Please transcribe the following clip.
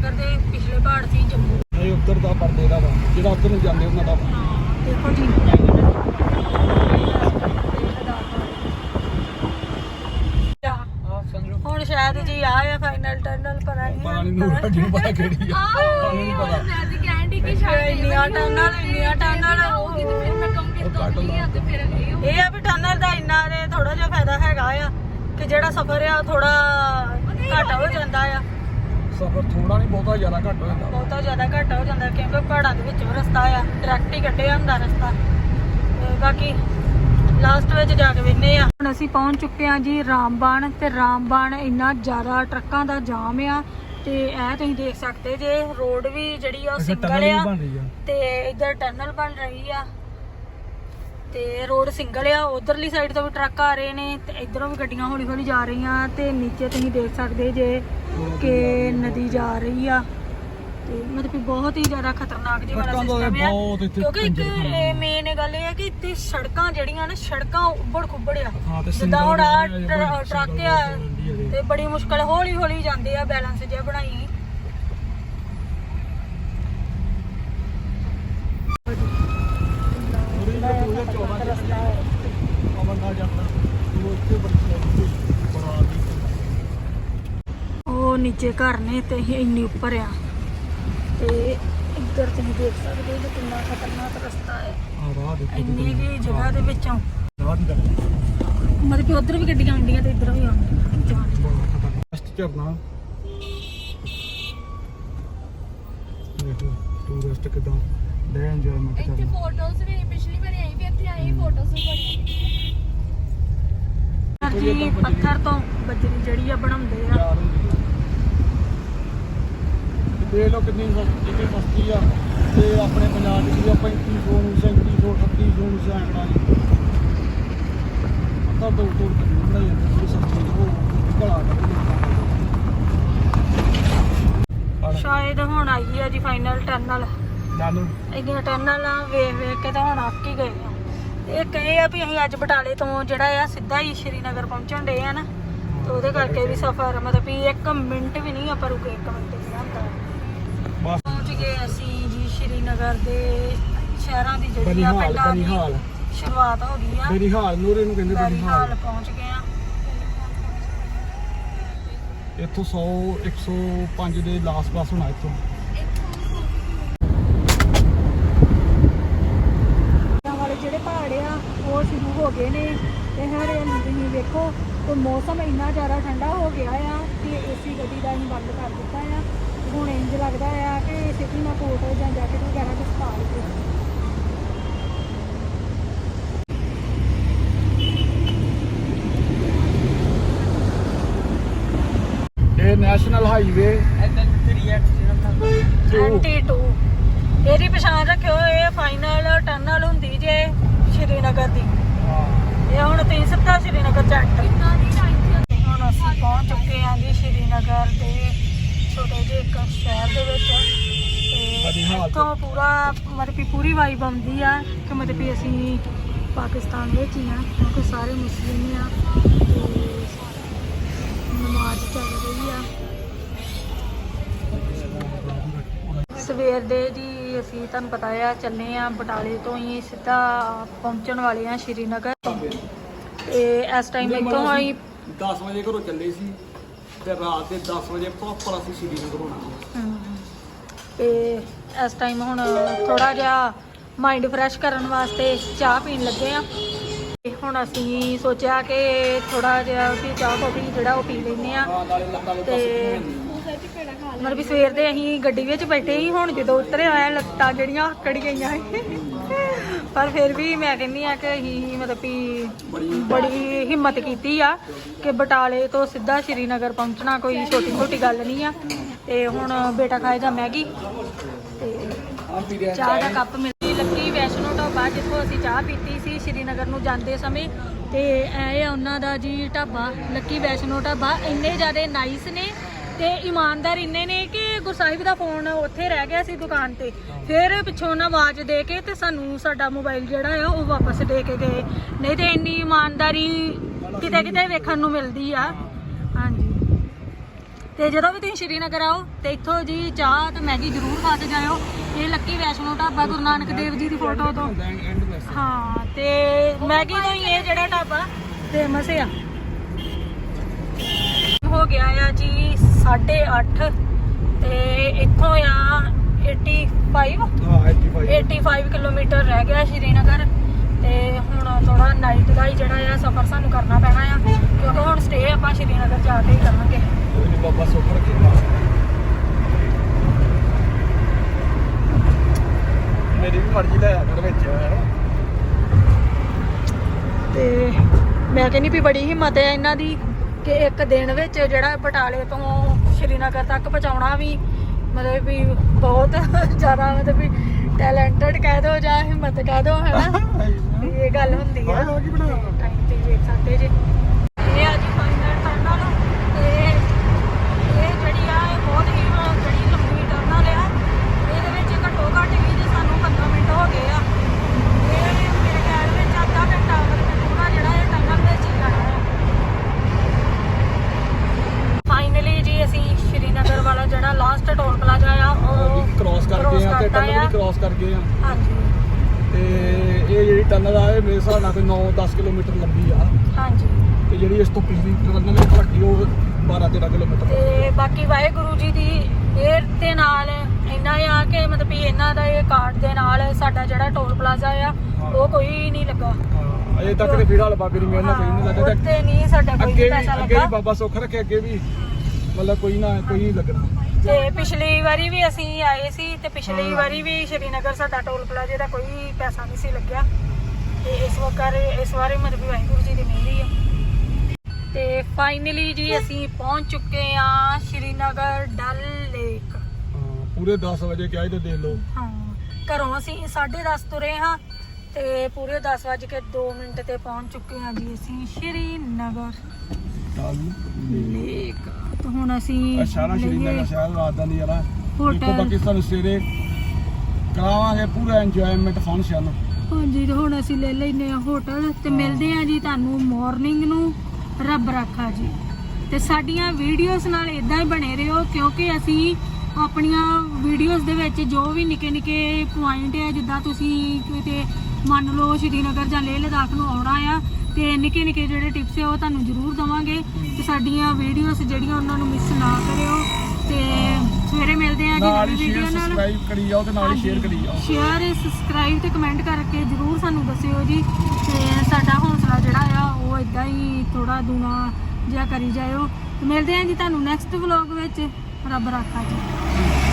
ਨਗਰ ਦੇ ਪਿਛਲੇ ਪਹਾੜ ਸੀ ਜੰਮੂ। ਇਹ ਉੱਧਰ ਦਾ ਪਰਦੇ ਦਾ ਵਾ ਜਿਹੜਾ ਉੱਧਰ ਨੂੰ ਜਾਂਦੇ ਉਹਨਾਂ ਦਾ ਵਾ। ਦੇਖੋ ਠੀਕ ਹੈ ਹੁਣ ਸ਼ਾਇਦ ਜੀ ਆ ਹੈ ਫਾਈਨਲ ਟਨਲ ਪਤਾ ਪਤਾ ਨਹੀਂ ਨੂੰ ਨਹੀਂ ਨੂੰ ਪਤਾ। ਕਿਹੜੀ ਆ ਸਾਨੂੰ ਨਹੀਂ ਪਤਾ ਇੰਨੀਆਂ ਟਨਲ ਇੰਨੀਆਂ ਟਨਲ ਉਹ ਕੱਟ ਲਾ। ਇਹ ਆ ਵੀ ਟਨਲ ਦਾ ਇੰਨਾ ਦੇ ਥੋੜਾ ਜਿਹਾ ਫਾਇਦਾ ਹੈਗਾ ਆ ਕਿ ਜਿਹੜਾ ਸਫ਼ਰ ਆ ਥੋੜਾ ਘੱਟ ਹੋ ਜਾਂਦਾ ਆ। ਸਫ਼ਰ ਥੋੜਾ ਨਹੀਂ ਬਹੁਤਾ ਜ਼ਿਆਦਾ ਘੱਟ ਹੋ ਜਾਂਦਾ। ਬਹੁਤਾ ਜ਼ਿਆਦਾ ਘੱਟ ਹੋ ਜਾਂਦਾ ਕਿਉਂਕਿ ਪਹਾੜਾਂ ਦੇ ਵਿੱਚ ਰਸਤਾ ਆ ਡਾਇਰੈਕਟ ਹੀ ਕੱਢਿਆ ਹੁੰਦਾ ਰਸਤਾ। ਤੇ ਬਾਕੀ ਲਾਸਟ ਵਿੱਚ ਜਾ ਕੇ ਵੇਨੇ ਆ ਹੁਣ ਅਸੀਂ ਪਹੁੰਚ ਚੁੱਕੇ ਆ ਜੀ ਰਾਮਬਾਣ ਤੇ ਰਾਮਬਾਣ ਇੰਨਾ ਜ਼ਿਆਦਾ ਟਰੱਕਾਂ ਦਾ ਜਾਮ ਆ ਤੇ ਇਹ ਤੁਸੀਂ ਦੇਖ ਸਕਦੇ ਜੇ ਰੋਡ ਵੀ ਜਿਹੜੀ ਆ ਉਹ ਸਿੰਗਲ ਆ ਤੇ ਇੱਧਰ ਟਨਲ ਬਣ ਰਹੀ ਆ। ਤੇ ਰੋਡ ਸਿੰਗਲ ਆ ਉਧਰਲੀ ਸਾਈਡ ਤੋਂ ਵੀ ਟਰੱਕ ਆ ਰਹੇ ਨੇ ਤੇ ਇਧਰੋਂ ਵੀ ਗੱਡੀਆਂ ਹੌਲੀ ਹੌਲੀ ਜਾ ਰਹੀਆਂ ਤੇ ਨੀਚੇ ਤੁਸੀਂ ਦੇਖ ਸਕਦੇ ਜੇ ਕਿ ਨਦੀ ਜਾ ਰਹੀ ਆ। ਤੇ ਮਤਲਬ ਕਿ ਬਹੁਤ ਹੀ ਜ਼ਿਆਦਾ ਖਤਰਨਾਕ ਜੀ ਵਾਲਾ ਸਿਸਟਮ ਆ। ਇੱਥੇ ਕਿਉਂਕਿ ਇੱਕ ਮੇਨ ਗੱਲ ਇਹ ਆ ਕਿ ਇੱਥੇ ਸੜਕਾਂ ਜਿਹੜੀਆਂ ਨਾ ਸੜਕਾਂ ਉੱਬੜ ਖੁੱਬੜ ਆ। ਹਾਂ ਜਿੱਦਾਂ ਹੁਣ ਟਰ- ਟਰੱਕ ਆ ਤੇ ਬੜੀ ਮੁਸ਼ਕਲ ਹੌਲੀ ਹੌਲੀ ਜਾਂਦੇ ਆ ਬੈਲੈਂਸ ਜਿਹਾ ਬਣਾਈ। ਰਸਤਾ ਹੈ ਅਮਰਨਾਥ ਜਾਂਦਾ ਉਹ ਇੱਥੇ ਬੜੀ ਬਣਾ ਦੀ ਉਹ ਨੀਚੇ ਘਰ ਨੇ ਤੇ ਅਸੀਂ ਇੰਨੀ ਉੱਪਰ ਆ। ਤੇ ਇੱਧਰ ਤੁਸੀਂ ਦੇਖ ਸਕਦੇ ਹੋ ਕਿ ਕਿੰਨਾ ਖਤਰਨਾਕ ਰਸਤਾ ਹੈ। ਆ ਰਾਹ ਦੇਖੋ ਇੰਨੀ ਕੀ ਜਗ੍ਹਾ ਦੇ ਵਿੱਚੋਂ। ਰਾਹ ਦੀ ਗੱਲ ਮਤਲਬ ਕਿ ਉਧਰ ਵੀ ਗੱਡੀਆਂ ਆਉਂਦੀਆਂ ਤੇ ਇੱਧਰ ਵੀ ਆਉਂਦੀਆਂ। ਜਾਣ ਫਸਟ ਝਰਨਾ। ਦੇਖੋ ਟੂਰਿਸਟ ਕਿਦਾਂ। ਦੇ ਇੰਜੋਇਮੈਂਟ ਇੱਥੇ ਕਰਨਾ ਫੋਟੋਜ਼ ਵੀ ਪਿਛਲੀ ਵਾਰੀ ਆਈ ਵੀ ਬੜੀਆਂ ਜੀ ਪੱਥਰ ਤੋਂ ਬਜਰੀ ਜਿਹੜੀ ਆ ਬਣਾਉਂਦੇ ਆ। ਤੇ ਦੇਖ ਲਓ ਕਿੰਨੀ ਸਸਤੀ ਕਿੰਨੀ ਸਸਤੀ ਆ। ਤੇ ਆਪਣੇ ਪੰਜਾਬ ਵਿੱਚ ਵੀ ਆਪਾਂ 3500 ਨੂੰ 3700 3800 ਨੂੰ ਸੈਂਕੜਾ ਜੀ। ਅੱਧਾ ਦੋ ਕੇ ਬਣਾਈ ਜਾਂਦੇ ਸੀ ਸਸਤੀ ਤੇ ਉਹ ਘੜਾ ਕੱਢ ਸ਼ਾਇਦ ਹੁਣ ਆਈ ਆ ਜੀ ਫਾਈਨਲ ਟਨਲ ਨਾਨੂ। ਇੰਨੀਆਂ ਟਨਲਾਂ ਵੇਖ ਵੇਖ ਕੇ ਤਾਂ ਹੁਣ ਅੱਕ ਹੀ ਗਏ ਆ। ਤੇ ਇੱਕ ਇਹ ਆ ਵੀ ਅਸੀਂ ਅੱਜ ਬਟਾਲੇ ਤੋਂ ਜਿਹੜਾ ਆ ਸਿੱਧਾ ਹੀ ਸ਼੍ਰੀਨਗਰ ਪਹੁੰਚਣ ਦੇ ਆ ਨਾ ਤੇ ਉਹਦੇ ਕਰਕੇ ਵੀ ਸਫ਼ਰ ਮਤਲਬ ਵੀ 1 ਮਿੰਟ ਵੀ ਨਹੀਂ ਆਪਾਂ ਰੁਕੇ 1 ਮਿੰਟ ਵੀ ਨਾ ਹੁੰਦਾ। ਬਸ। ਪਹੁੰਚ ਗਏ ਅਸੀਂ ਜੀ ਸ਼੍ਰੀਨਗਰ ਦੇ ਸ਼ਹਿਰਾਂ ਦੀ ਜਿਹੜੀ ਆ ਬਨੀਹਾਲ ਪਿੰਡਾਂ ਦੀ ਬਨੀਹਾਲ ਸ਼ੁਰੂਆਤ ਹੋ ਗਈ ਆ। ਬਨੀਹਾਲ ਨੂਰੇ ਨੂੰ ਕਹਿੰਦੇ ਬਨੀਹਾਲ ਬਨੀਹਾਲ ਪਹੁੰਚ ਗਏ ਆ। ਇੱਥੋਂ 100 105 ਦੇ ਲਾਸ ਪਾਸ ਹੋਣਾ ਇੱਥੋਂ ਪਹਾੜਾਂ ਵਾਲੇ ਜਿਹੜੇ ਪਹਾੜ ਆ ਉਹ ਸ਼ੁਰੂ ਹੋ ਗਏ ਨੇ ਤੇ ਵੇਖੋ ਤੇ ਮੌਸਮ ਇੰਨਾ ਜ਼ਿਆਦਾ ਠੰਡਾ ਹੋ ਗਿਆ ਆ ਕਿ ਏਸੀ ਗੱਡੀ ਦਾ ਅਸੀਂ ਬੰਦ ਕਰ ਦਿੱਤਾ ਆ। ਹੁਣ ਇੰਜ ਲੱਗਦਾ ਆ ਕਿ ਸਿੱਧੀ ਨਾ ਕੋਟ ਜਾਂ ਜੈਕਟ ਵਗੈਰਾ ਕੁਝ ਪਾ ਲਈਏ ਇਹ ਨੈਸ਼ਨਲ ਹਾਈਵੇ ਐਂਟੀ 2 ਇਹਦੀ ਪਛਾਣ ਰੱਖਿਓ ਇਹ ਫਾਈਨਲ ਟਨਲ ਹੁੰਦੀ ਜੇ ਸ਼੍ਰੀਨਗਰ ਦੀ ਇਹ ਹੁਣ ਤੁਸੀਂ ਸਿੱਧਾ ਸ਼੍ਰੀਨਗਰ ਇੱਥੇ ਹੁਣ ਅਸੀਂ ਪਹੁੰਚ ਚੁੱਕੇ ਹਾਂ ਜੀ ਸ਼੍ਰੀਨਗਰ ਦੇ ਛੋਟੇ ਜਿਹੇ ਇੱਕ ਸ਼ਹਿਰ ਦੇ ਵਿੱਚ। ਇੱਥੋਂ ਪੂਰਾ ਮਤਲਬ ਕਿ ਪੂਰੀ ਵਾਈਬ ਆਉਂਦੀ ਆ ਕਿ ਮਤਲਬ ਕਿ ਅਸੀਂ ਪਾਕਿਸਤਾਨ ਵਿੱਚ ਹੀ ਆ ਕਿਉਂਕਿ ਸਾਰੇ ਮੁਸਲਿਮ ਆ। ਨਮਾਜ਼ ਚੱਲ ਰਹੀ ਆ। ਸਵੇਰ ਦੇ ਜੀ ਅਸੀਂ ਤੁਹਾਨੂੰ ਪਤਾ ਆ ਚੱਲੇ ਆ ਬਟਾਲੇ ਤੋਂ ਹੀ ਸਿੱਧਾ ਪਹੁੰਚਣ ਵਾਲੇ ਆ ਸ਼੍ਰੀਨਗਰ। ਤੇ ਇਸ ਟਾਈਮ ਇੱਥੋਂ ਅਸੀਂ 10 ਵਜੇ ਘਰੋਂ ਚੱਲੇ ਸੀ ਤੇ ਰਾਤ ਦੇ 10 ਵਜੇ ਪ੍ਰੋਪਰ ਅਸੀਂ ਸ਼੍ਰੀਨਗਰ ਹੋਣਾ ਹਮ, ਤੇ ਇਸ ਟਾਈਮ ਹੁਣ ਥੋੜਾ ਜਿਹਾ ਮਾਈਂਡ ਫਰੈਸ਼ ਕਰਨ ਵਾਸਤੇ ਚਾਹ ਪੀਣ ਲੱਗੇ ਆ। ਤੇ ਹੁਣ ਅਸੀਂ ਸੋਚਿਆ ਕਿ ਥੋੜਾ ਜਿਹਾ ਵੀ ਚਾਹ ਕੌਫੀ ਜਿਹੜਾ ਉਹ ਪੀ ਲੈਨੇ ਆ। ਹਾਂ ਨਾਲੇ ਲੱਤਾਂ ਲੁੱਤਾਂ ਤੇ ਮਤਲਬ ਵੀ ਸਵੇਰ ਦੇ ਅਸੀਂ ਗੱਡੀ ਵਿੱਚ ਬੈਠੇ ਸੀ ਹੁਣ ਜਦੋਂ ਉਤਰੇ ਆਇਆ ਲੱਤਾਂ ਜਿਹੜੀਆਂ ਆਕੜ ਗਈਆਂ। ਸੀ। ਪਰ ਫਿਰ ਵੀ ਮੈਂ ਕਹਿੰਦੀ ਆ ਕਿ ਅਸੀਂ ਮਤਲਬ ਕਿ ਬੜੀ ਹਿੰਮਤ ਕੀਤੀ ਆ ਕਿ ਬਟਾਲੇ ਤੋਂ ਸਿੱਧਾ ਸ਼੍ਰੀਨਗਰ ਪਹੁੰਚਣਾ ਕੋਈ ਛੋਟੀ ਮੋਟੀ ਗੱਲ ਨਹੀਂ ਆ। ਤੇ ਹੁਣ ਬੇਟਾ ਖਾਏਗਾ ਮੈਗੀ ਤੇ ਚਾਹ ਦਾ ਕੱਪ ਮਿਲਦੀ ਲੱਕੀ ਵੈਸ਼ਨੋ ਢਾਬਾ, ਜਿੱਥੋਂ ਅਸੀਂ ਚਾਹ ਪੀਤੀ ਸੀ ਸ਼੍ਰੀਨਗਰ ਨੂੰ ਜਾਂਦੇ ਸਮੇਂ। ਤੇ ਇਹ ਆ ਉਹਨਾਂ ਦਾ ਜੀ ਢਾਬਾ, ਲੱਕੀ ਵੈਸ਼ਨੋ ਢਾਬਾ। ਇੰਨੇ ਜ਼ਿਆਦਾ ਨਾਈਸ ਨੇ ਤੇ ਇਮਾਨਦਾਰ ਇੰਨੇ ਨੇ ਕਿ ਗੁਰਸਾਹਿਬ ਦਾ ਫੋਨ ਉੱਥੇ ਰਹਿ ਗਿਆ ਸੀ ਦੁਕਾਨ ਤੇ। ਫਿਰ ਪਿੱਛੋਂ ਉਹਨਾਂ ਆਵਾਜ਼ ਦੇ ਕੇ ਤੇ ਸਾਨੂੰ ਸਾਡਾ ਮੋਬਾਈਲ ਜਿਹੜਾ ਆ, ਉਹ ਵਾਪਸ ਦੇ ਕੇ ਗਏ। ਨਹੀਂ ਤੇ ਇੰਨੀ ਇਮਾਨਦਾਰੀ ਕਿਤੇ ਕਿਤੇ ਵੇਖਣ ਨੂੰ ਮਿਲਦੀ ਆ। ਹਾਂਜੀ। ਤੇ ਜਦੋਂ ਵੀ ਤੁਸੀਂ ਸ਼੍ਰੀਨਗਰ ਆਓ ਤੇ ਇੱਥੋਂ ਜੀ ਚਾਹ ਤੇ ਮੈਗੀ ਜ਼ਰੂਰ ਖਾ ਕੇ ਜਾਇਓ। ਇਹ ਲੱਕੀ ਵੈਸ਼ਨੋ ਢਾਬਾ, ਗੁਰੂ ਨਾਨਕ ਦੇਵ ਜੀ ਦੀ ਫੋਟੋ ਤੋਂ। ਹਾਂ, ਤੇ ਮੈਗੀ ਤੋਂ ਹੀ ਇਹ ਜਿਹੜਾ ਢਾਬਾ ਫੇਮਸ ਆ ਹੋ ਗਿਆ ਆ ਜੀ 8:30 ਤੇ ਇੱਥੋਂ ਆ 85 ਹਾਂ 85 85 ਕਿਲੋਮੀਟਰ ਰਹਿ ਗਿਆ ਸ਼੍ਰੀਨਗਰ ਤੇ ਹੁਣ ਥੋੜਾ ਨਾਈਟ ਦਾ ਹੀ ਜਿਹੜਾ ਆ ਸਫ਼ਰ ਸਾਨੂੰ ਕਰਨਾ ਪੈਣਾ ਆ ਕਿਉਂਕਿ ਹੁਣ ਸਟੇ ਆਪਾਂ ਸ਼੍ਰੀਨਗਰ ਜਾ ਕੇ ਹੀ ਕਰਾਂਗੇ। ਬਾਬਾ ਮੇਰੀ ਵੀ ਮਰਜ਼ੀ ਲੈ ਆ ਕਰ ਵਿੱਚ ਤੇ ਮੈਂ ਕਹਿੰਦੀ ਵੀ ਬੜੀ ਹਿੰਮਤ ਹੈ ਇਹਨਾਂ ਦੀ ਕਿ ਇੱਕ ਦਿਨ ਵਿੱਚ ਜਿਹੜਾ ਬਟਾਲੇ ਤੋਂ ਸ਼੍ਰੀਨਗਰ ਤੱਕ ਪਹੁੰਚਾਉਣਾ ਵੀ ਮਤਲਬ ਵੀ ਬਹੁਤ ਜ਼ਿਆਦਾ ਮਤਲਬ ਵੀ ਟੈਲੈਂਟਡ ਕਹਿ ਦੋ ਜਾਂ ਹਿੰਮਤ ਕਹਿ ਦੋ ਹੈਨਾ ਇਹ ਗੱਲ ਹੁੰਦੀ ਆ। ਹਾਂ, ਕੀ ਬਣਾਇਆ? ਟਾਈਮ ਤੇ ਵੇਖ ਸਕਦੇ ਜੀ ਇਹ ਆ ਜੀ ਫਾਈਨਲ ਟਰਨਲ ਤੇ ਇਹ ਜਿਹੜੀ ਆ ਇਹ ਬਹੁਤ ਹੀ ਜਿਹੜੀ ਲੰਬੀ ਟਰਨਲ ਆ ਇਹਦੇ ਵਿੱਚ ਘੱਟੋ ਘੱਟ ਵੀ ਜੇ ਸਾਨੂੰ 15 ਮਿੰਟ ਹੋ ਗਏ ਆ ਇਹ ਮੇਰੇ ਖਿਆਲ ਵਿੱਚ ਅੱਧਾ ਘੰਟਾ ਮਤਲਬ ਪੂਰਾ ਜਿਹੜਾ ਇਹ ਟਨਲ ਵਿੱਚ ਹੀ ਜਾਣਾ ਹੈ ਫਾਈਨਲੀ ਜੀ ਅਸੀਂ ਸ਼੍ਰੀਨਗਰ ਵਾਲਾ ਜਿਹੜਾ ਲਾਸਟ ਟੋਲ ਪਲਾਜ਼ਾ ਆ ਉਹ ਕ੍ਰਾਸ ਕਰ cross ਗਏ ਆ ਤੇ ਕਰਤਾ ਟਨਲ ਆ। ਵੀ ਕ੍ਰਾਸ ਕਰ ਗਏ ਆ। ਹਾਂਜੀ। ਤੇ ਇਹ ਜਿਹੜੀ ਟਨਲ ਆ ਇਹ ਮੇਰੇ ਹਿਸਾਬ ਨਾਲ ਕੋਈ 9-10 ਕਿਲੋਮੀਟਰ ਲੰਬੀ ਆ। ਹਾਂਜੀ। ਤੇ ਜਿਹੜੀ ਇਸ ਤੋਂ ਪਿਛਲੀ ਟਨਲ ਹੈ ਵੱਡੀ ਉਹ 12-13 ਕਿਲੋਮੀਟਰ ਤੇ ਬਾਕੀ ਵਾਹਿਗੁਰੂ ਜੀ ਦੀ ਇਹ ਦੇ ਨਾਲ ਇੰਨਾ ਆ ਕਿ ਮਤਲਬ ਵੀ ਇਹਨਾਂ ਦਾ ਇਹ ਕਾਰਡ ਦੇ ਨਾਲ ਸਾਡਾ ਜਿਹੜਾ ਟੋਲ ਪਲਾਜ਼ਾ ਆ ਉਹ ਕੋਈ ਨਹੀਂ ਲੱਗਾ। ਹਾਂ ਅਜੇ ਤੱਕ ਤੇ ਫਿਲਹਾਲ ਬਾਬੇ ਦੀ ਮਿਹਰ ਨਾਲ ਕੋਈ ਨਹੀਂ ਲੱਗਾ। ਤੇ ਉੱਤੇ ਨਹੀਂ ਸਾਡਾ ਕੋਈ ਅੱਗੇ ਵੀ ਵੀ ਪੈਸਾ ਅੱਗੇ ਵੀ ਲੱਗਾ। ਬਾਬਾ ਸੁੱਖ ਰੱਖੇ ਅੱਗੇ ਵੀ ਮਤਲਬ ਕੋਈ ਨਾ ਕੋਈ ਨਹੀਂ ਲੱਗਣਾ। ਤੇ ਪਿਛਲੀ ਵਾਰੀ ਵੀ ਅਸੀਂ ਆਏ ਸੀ ਤੇ ਪਿਛਲੀ ਵਾਰੀ ਵੀ ਸ਼੍ਰੀਨਗਰ ਸਾਡਾ ਟੋਲ ਪਲਾਜ਼ੇ ਦਾ ਕੋਈ ਪੈਸਾ ਨਹੀਂ ਸੀ ਲੱਗਿਆ। ਤੇ ਇਸ ਵਾਰ ਇਸ ਵਾਰੀ ਮਤਲਬ ਵੀ ਵਾਹਿਗੁਰੂ ਜੀ ਦੀ ਮਿਹਰ ਹੀ ਆ। ਤੇ ਫਾਈਨਲੀ ਜੀ ਅਸੀਂ ਪਹੁੰਚ ਚੁੱਕੇ ਆ ਸ਼੍ਰੀਨਗਰ ਡਲ ਲੇਕ। ਪੂਰੇ 10 ਵਜੇ ਕਿਹਾ ਤੇ ਦੇਖ ਲਓ। ਹਾਂ ਘਰੋਂ ਅਸੀਂ 10:30 ਤੁਰੇ ਹਾਂ ਤੇ ਪੂਰੇ 10 ਵਜੇ ਕੇ 2 ਮਿੰਟ ਤੇ ਪਹੁੰਚ ਚੁੱਕੇ ਹਾਂ ਜੀ ਅਸੀਂ ਸ਼੍ਰੀਨਗਰ ਲੇਕ। ਤੇ ਹੁਣ ਅਸੀਂ ਅੱਛਾ ਨਾ ਸ਼੍ਰੀਨਗਰ ਲਈਏ ਸ਼ਹਿਰ ਰਾਤ ਦਾ ਨਹੀਂ ਯਾਰ ਹੋਟਲ। ਦੇਖੋ ਬਾਕੀ ਤੁਹਾਨੂੰ ਸਵੇਰੇ ਕਰਾਵਾਂਗੇ ਪੂਰਾ ਇੰਜੋਇਮੈਂਟ ਫੰਕਸ਼ਨ ਹਾਂਜੀ ਤੇ ਹੁਣ ਅਸੀਂ ਲੈ ਲੈਨੇ ਆ ਹੋਟਲ ਤੇ ਮਿਲਦੇ ਆ ਜੀ ਤੁਹਾਨੂੰ ਮਾਰਨਿੰਗ ਨੂੰ। ਰੱਬ ਰਾਖਾ ਜੀ। ਤੇ ਸਾਡੀਆਂ ਵੀਡੀਓਜ਼ ਨਾਲ ਇਦਾਂ ਹੀ ਬਣੇ ਰਹੋ ਕਿਉਂਕਿ ਅਸੀਂ ਆਪਣੀਆਂ ਵੀਡੀਓਜ਼ ਦੇ ਵਿੱਚ ਜੋ ਵੀ ਨਿੱਕੇ ਨਿੱਕੇ ਪੁਆਇੰਟ ਆ ਜਿੱਦਾਂ ਤੁਸੀਂ ਕਿਤੇ ਮੰਨ ਲਓ ਸ਼੍ਰੀਨਗਰ ਜਾਂ ਲੇਹ ਲਦਾਖ ਨੂੰ ਆਉਣਾ ਆ ਤੇ ਨਿੱਕੇ ਨਿੱਕੇ ਜਿਹੜੇ ਟਿਪਸ ਆ ਉਹ ਤੁਹਾਨੂੰ ਜ਼ਰੂਰ ਦਵਾਂਗੇ ਤੇ ਸਾਡੀਆਂ ਵੀਡੀਓਜ਼ ਜਿਹੜੀਆਂ ਉਹਨਾਂ ਨੂੰ ਮਿਸ ਨਾ ਕਰਿਓ ਤੇ ਸਵੇਰੇ ਮਿਲਦੇ ਆ ਜੀ ਨਵੀਂ ਸ਼ੇਅਰ ਵੀਡੀਓ ਨਾਲ। ਸਬਸਕ੍ਰਾਈਬ ਕਰੀ ਜਾਓ ਤੇ ਨਾਲ ਹੀ ਸ਼ੇਅਰ ਕਰੀ ਜਾਓ। ਸ਼ੇਅਰ ਸਬਸਕ੍ਰਾਈਬ ਤੇ ਕਮੈਂਟ ਕਰਕੇ ਜਰੂਰ ਸਾਨੂੰ ਦੱਸਿਓ ਜੀ ਤੇ ਸਾਡਾ ਹੌਸਲਾ ਜਿਹੜਾ ਆ ਉਹ ਇਦਾਂ ਹੀ ਥੋੜਾ ਦੂਣਾ ਜਿਹਾ ਕਰੀ ਜਾਇਓ। ਤੇ ਮਿਲਦੇ ਹਾਂ ਜੀ ਤੁਹਾਨੂੰ ਨੈਕਸਟ ਵਲੌਗ ਵਿੱਚ। ਰੱਬ ਰਾਖਾ ਜੀ।